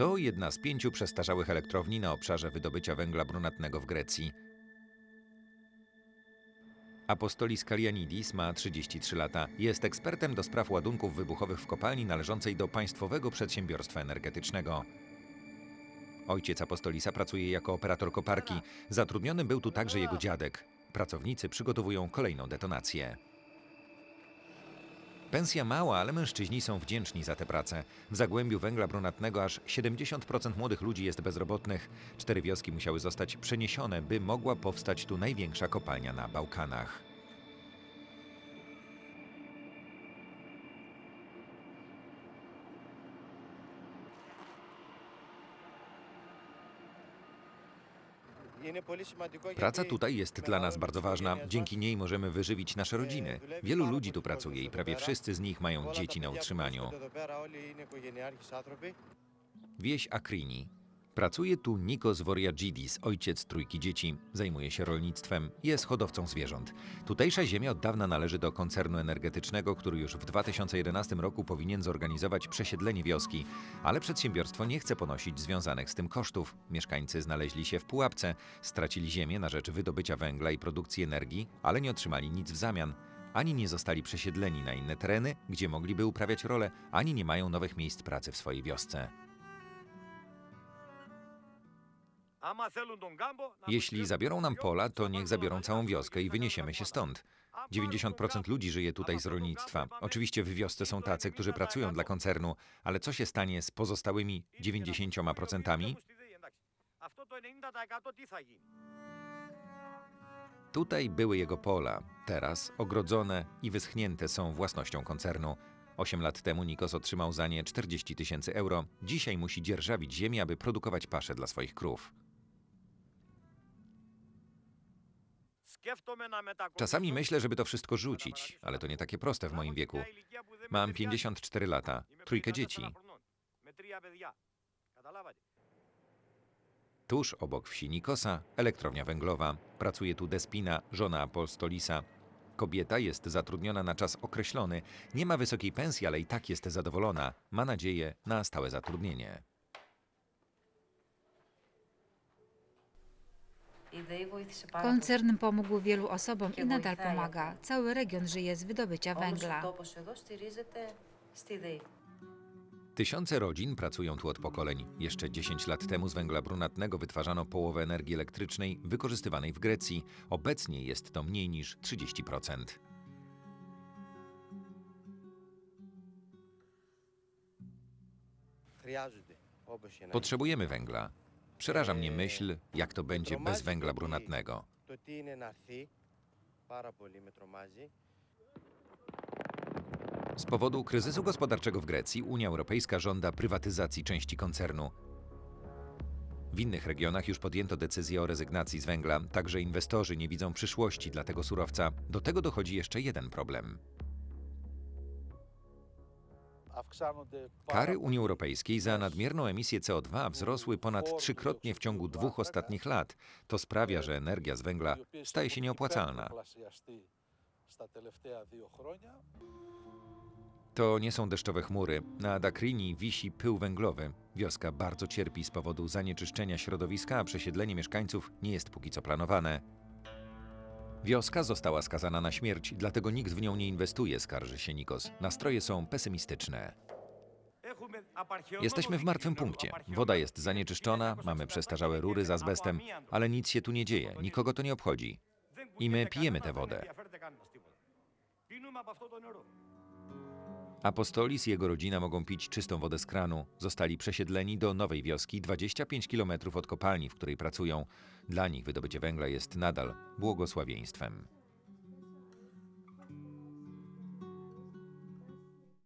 To jedna z pięciu przestarzałych elektrowni na obszarze wydobycia węgla brunatnego w Grecji. Apostolis Kalianidis ma 33 lata. Jest ekspertem do spraw ładunków wybuchowych w kopalni należącej do Państwowego Przedsiębiorstwa Energetycznego. Ojciec Apostolisa pracuje jako operator koparki. Zatrudniony był tu także jego dziadek. Pracownicy przygotowują kolejną detonację. Pensja mała, ale mężczyźni są wdzięczni za tę pracę. W Zagłębiu Węgla Brunatnego aż 70% młodych ludzi jest bezrobotnych. Cztery wioski musiały zostać przeniesione, by mogła powstać tu największa kopalnia na Bałkanach. Praca tutaj jest dla nas bardzo ważna. Dzięki niej możemy wyżywić nasze rodziny. Wielu ludzi tu pracuje i prawie wszyscy z nich mają dzieci na utrzymaniu. Wieś Akrini. Pracuje tu Nikos Voriagidis, ojciec trójki dzieci. Zajmuje się rolnictwem, jest hodowcą zwierząt. Tutejsza ziemia od dawna należy do koncernu energetycznego, który już w 2011 roku powinien zorganizować przesiedlenie wioski, ale przedsiębiorstwo nie chce ponosić związanych z tym kosztów. Mieszkańcy znaleźli się w pułapce, stracili ziemię na rzecz wydobycia węgla i produkcji energii, ale nie otrzymali nic w zamian. Ani nie zostali przesiedleni na inne tereny, gdzie mogliby uprawiać rolę, ani nie mają nowych miejsc pracy w swojej wiosce. Jeśli zabiorą nam pola, to niech zabiorą całą wioskę i wyniesiemy się stąd. 90% ludzi żyje tutaj z rolnictwa. Oczywiście w wiosce są tacy, którzy pracują dla koncernu, ale co się stanie z pozostałymi 90%? Tutaj były jego pola, teraz ogrodzone i wyschnięte są własnością koncernu. Osiem lat temu Nikos otrzymał za nie 40 tysięcy euro. Dzisiaj musi dzierżawić ziemię, aby produkować pasze dla swoich krów. Czasami myślę, żeby to wszystko rzucić, ale to nie takie proste w moim wieku. Mam 54 lata, trójkę dzieci. Tuż obok wsi Nikosa elektrownia węglowa. Pracuje tu Despina, żona Apostolisa. Kobieta jest zatrudniona na czas określony. Nie ma wysokiej pensji, ale i tak jest zadowolona. Ma nadzieję na stałe zatrudnienie. Koncern pomógł wielu osobom i nadal pomaga. Cały region żyje z wydobycia węgla. Tysiące rodzin pracują tu od pokoleń. Jeszcze 10 lat temu z węgla brunatnego wytwarzano połowę energii elektrycznej wykorzystywanej w Grecji. Obecnie jest to mniej niż 30%. Potrzebujemy węgla. Przeraża mnie myśl, jak to będzie bez węgla brunatnego. Z powodu kryzysu gospodarczego w Grecji Unia Europejska żąda prywatyzacji części koncernu. W innych regionach już podjęto decyzję o rezygnacji z węgla, także inwestorzy nie widzą przyszłości dla tego surowca. Do tego dochodzi jeszcze jeden problem. Kary Unii Europejskiej za nadmierną emisję CO2 wzrosły ponad trzykrotnie w ciągu dwóch ostatnich lat. To sprawia, że energia z węgla staje się nieopłacalna. To nie są deszczowe chmury. Na Dakrini wisi pył węglowy. Wioska bardzo cierpi z powodu zanieczyszczenia środowiska, a przesiedlenie mieszkańców nie jest póki co planowane. Wioska została skazana na śmierć, dlatego nikt w nią nie inwestuje, skarży się Nikos. Nastroje są pesymistyczne. Jesteśmy w martwym punkcie. Woda jest zanieczyszczona, mamy przestarzałe rury z azbestem, ale nic się tu nie dzieje, nikogo to nie obchodzi. I my pijemy tę wodę. Apostolis i jego rodzina mogą pić czystą wodę z kranu. Zostali przesiedleni do nowej wioski 25 km od kopalni, w której pracują. Dla nich wydobycie węgla jest nadal błogosławieństwem.